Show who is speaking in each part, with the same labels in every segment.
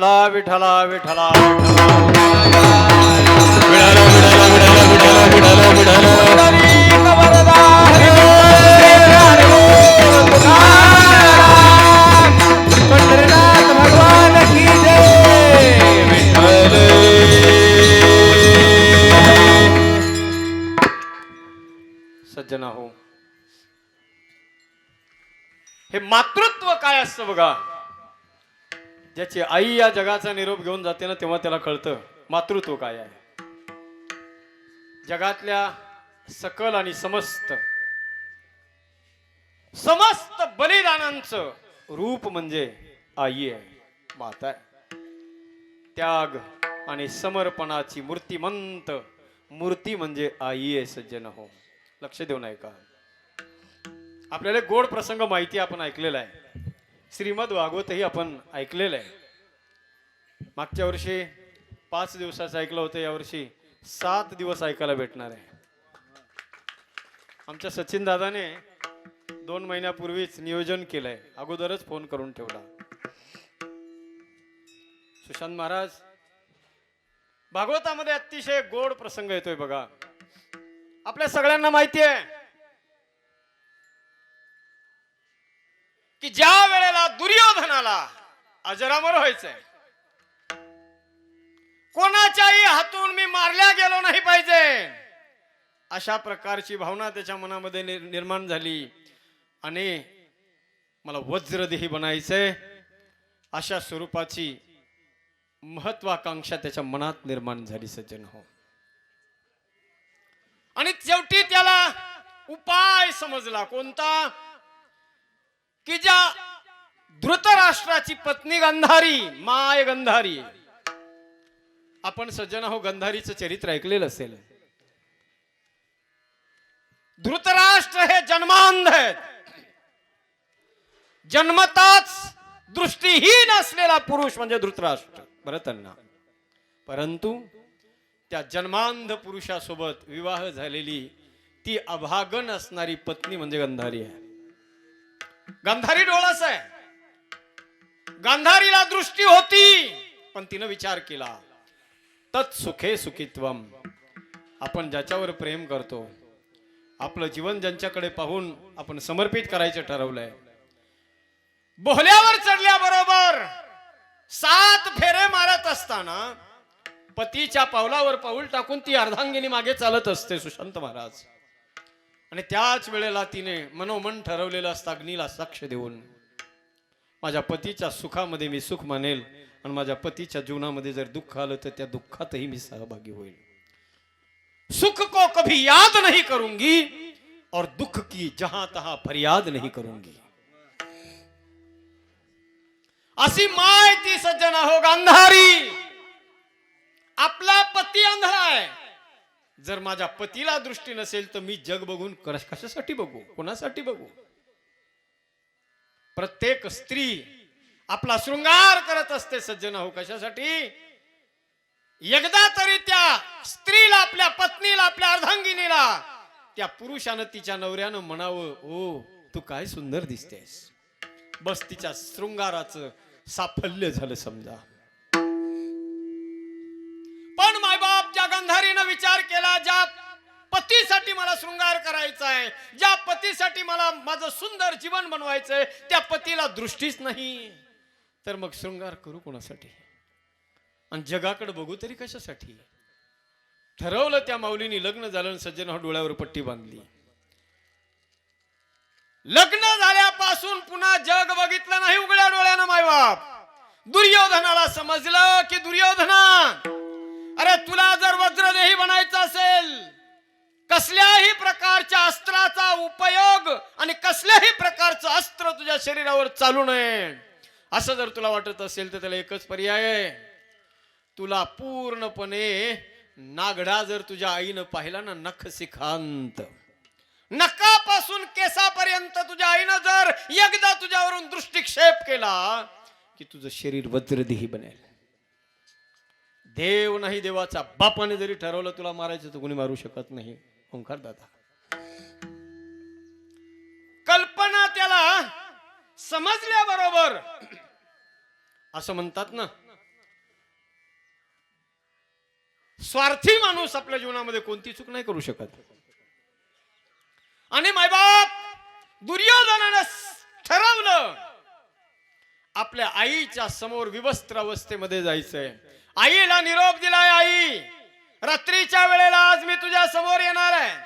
Speaker 1: विठ्ठला विठ्ठला विठ्ठला
Speaker 2: भगवान
Speaker 1: सज्जना हो हे मातृत्व काय असतं बघा? ज्याची आई या जगाचा निरोप घेऊन जाते ना तेव्हा त्याला कळतं मातृत्व काय आहे. जगातल्या सकल आणि समस्त समस्त बलिदानांचं रूप म्हणजे आई आहे माता आहे. त्याग आणि समर्पणाची मूर्तिमंत मूर्ती म्हणजे आई आहे सज्जन हो. लक्ष देऊन ऐका आपल्याला गोड प्रसंग माहिती आपण ऐकलेला आहे. श्रीमद भागवतही आपण ऐकलेलं आहे. मागच्या वर्षी पाच दिवसाचं ऐकलं होतं यावर्षी सात दिवस ऐकायला भेटणार आहे. आमच्या सचिन दादाने दोन महिन्यापूर्वीच नियोजन केलंय. अगोदरच फोन करून ठेवला. सुशांत महाराज भागवतामध्ये अतिशय गोड प्रसंग येतोय बघा. आपल्या सगळ्यांना माहिती आहे की ज्या वेळेला दुर्योधनाला अजरामर व्हायचंय कोणाच्याही हातून मी मारल्या गेलो नाही पाहिजे. अशा प्रकारची भावना त्याच्या मनामध्ये निर्माण झाली. आणि मला वज्रदेही बनायचंय. अशा स्वरूपाची महत्वाकांक्षा त्याच्या मनात निर्माण झाली सज्जन हो. आणि शेवटी त्याला उपाय समजला कोणता? की ज्या धृतराष्ट्राची पत्नी गंधारी माय गंधारी. आपण सज्जन हो गंधारीचं चरित्र ऐकलेलं असेल. धृतराष्ट्र हे जन्मांध आहेत. जन्मताच दृष्टीहीन असलेला पुरुष म्हणजे धृतराष्ट्र भरतांना परंतु त्या जन्मांध पुरुषासोबत विवाह झालेली ती अभागन असणारी पत्नी म्हणजे गंधारी आहे. गांधारी डोळस आहे. गांधारीला दृष्टी होती पण तिनं विचार केला तत् सुखे सुखित्वम आपण ज्याच्यावर प्रेम करतो आपलं जीवन ज्यांच्याकडे पाहून आपण समर्पित करायचं ठरवलंय. बोहल्यावर चढल्याबरोबर सात फेरे मारत असताना पतीच्या पावलावर पाऊल टाकून ती अर्धांगिनी मागे चालत असते सुशांत महाराज. आणि त्याच वेळेला तिने मनोमन ठरवलेलं असतं अग्नीला साक्ष देऊन. माझ्या पतीच्या सुखामध्ये मी सुख मानेल आणि माझ्या पतीच्या जीवनामध्ये जर दुःख आलं तर त्या दुःखातही मी सहभागी होईल. सुख को कभी याद नाही करूंगी और दुःख की जहां तहा फरियाद नाही करूंगी. अशी माय ती सज्जना हो गांधारी आपला पती अंधळा आहे. जर माझ्या पतीला दृष्टी नसेल तर मी जग बघून कशासाठी बघू? कोणासाठी बघू? प्रत्येक स्त्री आपला शृंगार करत असते सज्जन हो कशासाठी? एकदा तरी त्या स्त्रीला आपल्या पत्नीला आपल्या अर्धांगिनीला त्या पुरुषानं तिच्या नवऱ्यानं म्हणावं ओ तू काय सुंदर दिसतेस. बस तिच्या शृंगाराचं साफल्य झालं समजा. पण मायबा ज्या गांधारीनं विचार केला ज्या पतीसाठी मला शृंगार करायचा आहे ज्या पतीसाठी मला माझं सुंदर जीवन बनवायचंय त्या पतीला दृष्टीच नाही. तर मग शृंगार करू कोणासाठी? आणि जगाकडे बघू तरी कशासाठी? ठरवलं त्या माऊलीने लग्न झालं आणि सज्जन डोळ्यावर पट्टी बांधली. लग्न झाल्यापासून पुन्हा जग बघितलं नाही उघड्या डोळ्यानं मायबाप. दुर्योधनाला समजलं की दुर्योधना अरे तुला जर वज्रदेही बनायचं असेल कसल्याही प्रकारच्या अस्त्राचा उपयोग आणि कसल्याही प्रकारचं अस्त्र तुझ्या शरीरावर चालू नये. असं जर तुला वाटत असेल तर त्याला एकच पर्याय आहे. तुला पूर्णपणे नागडा जर तुझ्या आईनं पाहिला ना नख सिखांत नकापासून केसापर्यंत तुझ्या आईनं जर एकदा तुझ्यावरून दृष्टिक्षेप केला की तुझं शरीर वज्रदेही बनेल. देव नाही देवाचा बापाने जरी ठरवलं तुला मारायचं तर कोणी मारू शकत नाही. ओंकार दादा. कल्पना त्याला समजल्याबरोबर असं म्हणतात ना स्वार्थी माणूस आपल्या जीवनामध्ये कोणती चूक नाही करू शकत. आणि मायबाप दुर्य ठरवलं आपल्या आईच्या समोर विवस्त्र अवस्थेमध्ये जायचंय. आईला निरोप दिलाय आई. रात्रीच्या वेळेला आज मी तुझ्या समोर येणार आहे.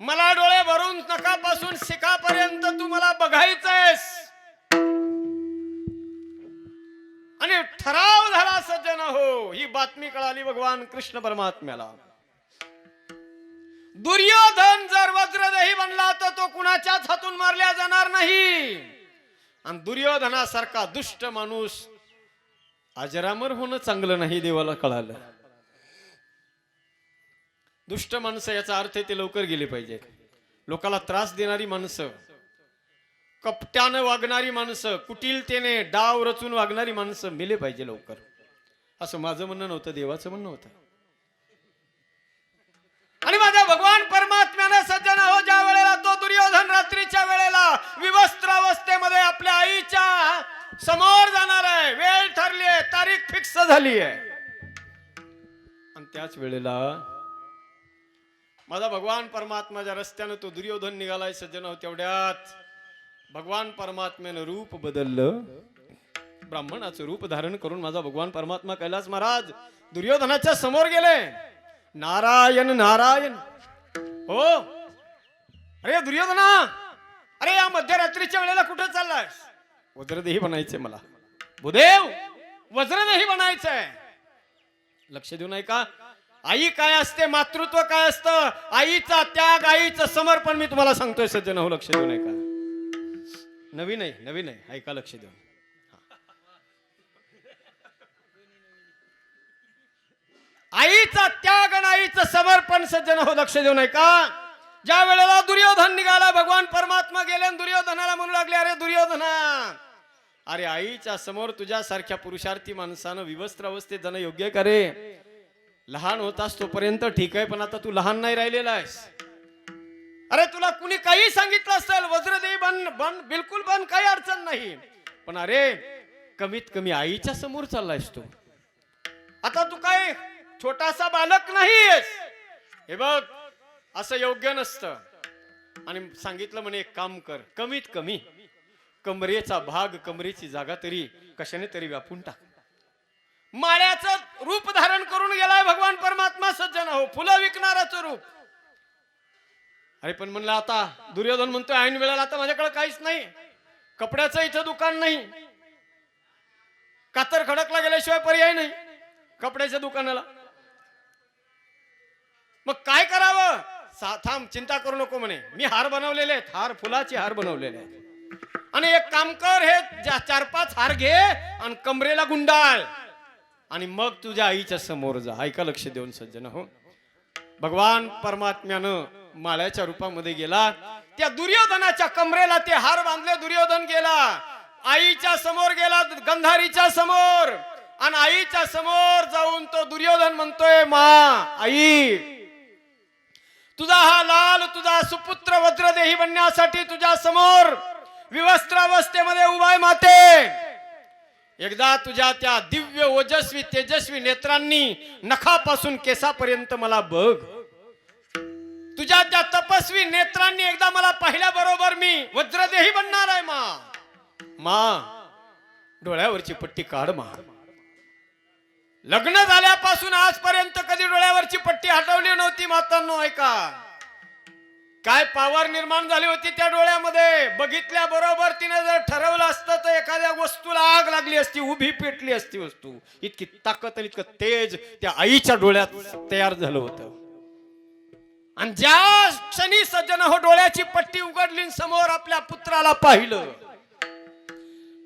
Speaker 1: मला डोळे भरून नकापासून शिखापर्यंत तू मला बघायचंयस. आणि ठराव झाला सज्जन हो ही बातमी कळाली भगवान कृष्ण परमात्म्याला. दुर्योधन जर वज्रदही बनला तर तो कुणाच्याच हातून मारल्या जाणार नाही. आणि दुर्योधनासारखा दुष्ट माणूस अजरामर होणं चांगलं नाही देवाला कळालं. दुष्ट माणसं याचा अर्थ आहे ते लवकर गेले पाहिजे लोकाला त्रास देणारी माणसं कपट्यानं वागणारी माणसं कुटिलतेने डाव रचून वागणारी माणसं मेले पाहिजे लवकर. असं माझं म्हणणं नव्हतं देवाचं म्हणणं होतं. झाली आहे. आणि त्याच वेळेला माझा भगवान परमात्माच्या रस्त्यानं तो दुर्योधन निघालाय सज्जन तेवढ्यात. भगवान परमात्म्यानं रूप बदललं. ब्राह्मणाचं रूप धारण करून माझा भगवान परमात्मा कैलास महाराज दुर्योधनाच्या समोर गेले. नारायण नारायण. हो. अरे दुर्योधना अरे या मध्यरात्रीच्या वेळेला कुठे चाललाय वज्रदेही म्हणायचे मला. भूदेव! वज्रदेही बनायचंय लक्ष देऊ नाही का आई काय असते मातृत्व काय असतं? आईचा त्याग आईचं समर्पण मी तुम्हाला सांगतोय सज्जन हो लक्ष देऊ नाही का नवीन आहे नवीन आहे. ऐका लक्ष देऊन. आईचा त्याग आणि आईचं समर्पण सज्जन हो लक्ष देऊ नये का ज्या वेळेला दुर्योधन निघाला भगवान परमात्मा गेले दुर्योधनाला म्हणू लागले अरे दुर्योधना अरे आईच्या समोर तुझ्यासारख्या पुरुषार्थी माणसानं विवस्त्र अवस्थेत जाणं योग्य करे लहान होतास तोपर्यंत ठीक आहे पण आता तू लहान नाही राहिलेला आहेस. अरे तुला कुणी काही सांगितलं असेल? वज्रदेवी बन बन बिलकुल बन काही अडचण नाही. पण अरे कमीत कमी आईच्या समोर चाललायस तू. आता तू काय छोटासा बालक नाहीयेस. हे बघ असं योग्य नसतं. आणि सांगितलं म्हणे एक काम कर. कमीत कमी कमरेचा भाग कमरेची जागा तरी कशाने तरी व्यापून टाक. माळ्याचं रूप धारण करून गेलाय भगवान परमात्मा सज्जन हो फुलं विकणाराचं रूप. अरे पण म्हणलं आता दुर्योधन म्हणतोय ऐन वेळेला आता माझ्याकडे काहीच नाही. कपड्याचं इथं दुकान नाही. कातर खडकला गेल्याशिवाय पर्याय नाही कपड्याच्या दुकानाला. मग काय करावं? सा- थांब चिंता करू नको म्हणे. मी हार बनवलेले आहेत हार फुलाचे हार बनवलेले आहेत. आणि एक काम कर हे चार पाच हार घे आणि कमरेला गुंडाळ. आणि मग तुझ्या आईच्या समोर जा. ऐका लक्ष देऊन सज्जन हो. भगवान परमात्म्यानं माळ्याच्या रूपामध्ये गेला. त्या दुर्योधनाच्या कमरेला ते हार बांधले दुर्योधन गेला. आईच्या समोर गेला गंधारीच्या समोर. आणि आईच्या समोर जाऊन तो दुर्योधन म्हणतोय मा आई तुझा हा लाल तुझा सुपुत्र वज्रदेही बनण्यासाठी तुझ्या समोर विवस्त्रावस्थेमध्ये उभाय माते. एकदा तुझ्या त्या दिव्य ओजस्वी तेजस्वी नेत्रांनी नखापासून केसापर्यंत मला बघ. तुझ्या त्या तपस्वी नेत्रांनी एकदा मला पाहिल्याबरोबर मी वज्रदेही बनणार आहे मा. मा डोळ्यावरची पट्टी काढ मा. लग्न झाल्यापासून आजपर्यंत कधी डोळ्यावरची पट्टी हटवली नव्हती मातांनो ऐका. काय पावर निर्माण झाली होती त्या डोळ्यामध्ये? बघितल्या बरोबर तिने जर ठरवलं असतं तर एखाद्या वस्तूला आग लागली असती उभी पेटली असती वस्तू. इतकी ताकद आणि इतकं तेज त्या आईच्या डोळ्यात तयार झालं होतं. आणि ज्या क्षणी सज्जन हो डोळ्याची पट्टी उघडली आणि समोर आपल्या पुत्राला पाहिलं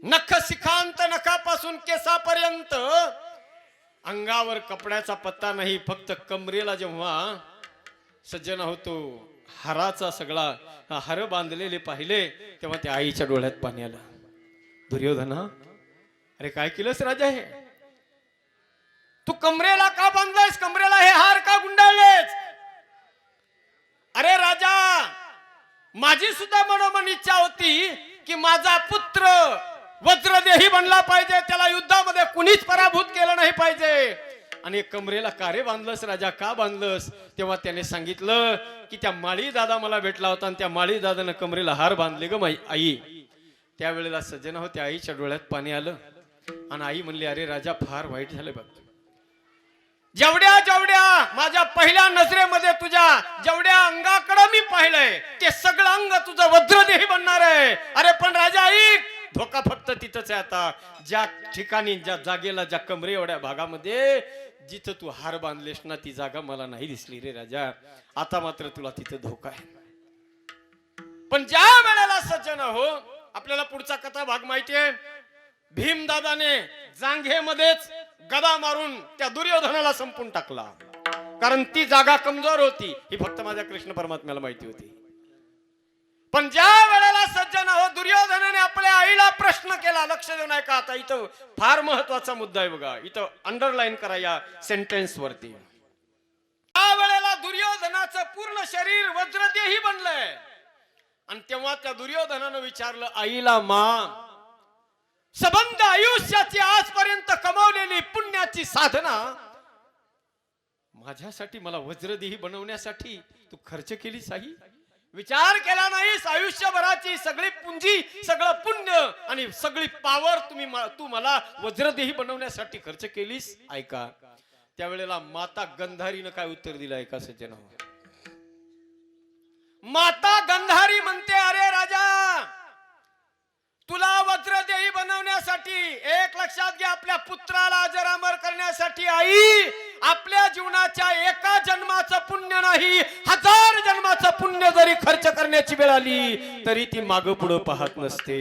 Speaker 1: नख सिखांत नखापासून केसापर्यंत अंगावर कपड्याचा पत्ता नाही फक्त कमरेला जेव्हा सज्जन होतो हाराचा सगळा हार बांधलेले पाहिले तेव्हा त्या आईच्या डोळ्यात पाणी आलं. दुर्योधना अरे काय केलंस राजा हे? तू कमरेला का बांधलायस? कमरेला हे हार का गुंडाळलेस? अरे राजा माझी सुद्धा मनोमन इच्छा होती की माझा पुत्र वज्रदेही बनला पाहिजे त्याला युद्धामध्ये कुणीच पराभूत केलं नाही पाहिजे. आणि कमरेला कारे बांधलंस राजा का बांधलंस? तेव्हा त्याने सांगितलं की त्या माळी दादा मला भेटला होता आणि त्या माळी दादानं कमरेला हार बांधले ग माई आई. त्यावेळेला सज्जन हो त्या आईच्या डोळ्यात पाणी आलं. आणि आई म्हणली अरे राजा फार वाईट झाले बघ जेवढ्या जेवढ्या माझ्या पहिल्या नजरेमध्ये तुझ्या जेवढ्या अंगाकडं मी पाहिलंय ते सगळं अंग तुझं वज्रदेही बनणार आहे. अरे पण राजा ऐक धोका फक्त तिथंच आहे आता. ज्या ठिकाणी ज्या जागेला ज्या कमरे एवढ्या भागामध्ये जिथं तू हार बांधलेस ना ती जागा मला नाही दिसली रे राजा. आता मात्र तुला तिथं धोका आहे. पण ज्या वेळेला सज्जन हो आपल्याला पुढचा कथा भाग माहितीये भीमदादाने जांघेमध्येच गदा मारून त्या दुर्योधनाला संपून टाकला. कारण ती जागा कमजोर होती. ही फक्त माझ्या कृष्ण परमात्म्याला माहिती होती. पण ज्या वेळेला सज्जन हो दुर्योधनाने आपल्या आईला प्रश्न केला लक्ष देऊन ऐका आता इथं फार महत्त्वाचा मुद्दा आहे बघा इथं अंडरलाईन करा या सेंटेन्स वरती. त्या वेळेला दुर्योधनाचं पूर्ण शरीर वज्रदेही बनलंय आणि तेव्हा त्या दुर्योधनानं विचारलं आईला मा सबंध आयुष्याची आजपर्यंत कमावलेली पुण्याची साधना माझ्यासाठी मला वज्रदेही बनवण्यासाठी तू खर्च केलीस आई? विचार केला नाहीस आयुष्यभराची सगळी पुंजी सगळं पुण्य आणि सगळी पावर तुम्ही तू मला वज्रदेही बनवण्यासाठी खर्च केलीस? ऐका. त्यावेळेला माता गंधारीनं काय उत्तर दिलं ऐका सज्जन. माता गंधारी म्हणते अरे राजा तुला वज्रदेही बनवण्यासाठी एक लक्षात घ्या आपल्या पुत्राला अजरामर करण्यासाठी आई आपल्या जीवनाच्या एका जन्माचं पुण्य नाही हजार जन्माचं पुण्य जरी खर्च करण्याची वेळ आली तरी ती माग पुढं पाहत नसते.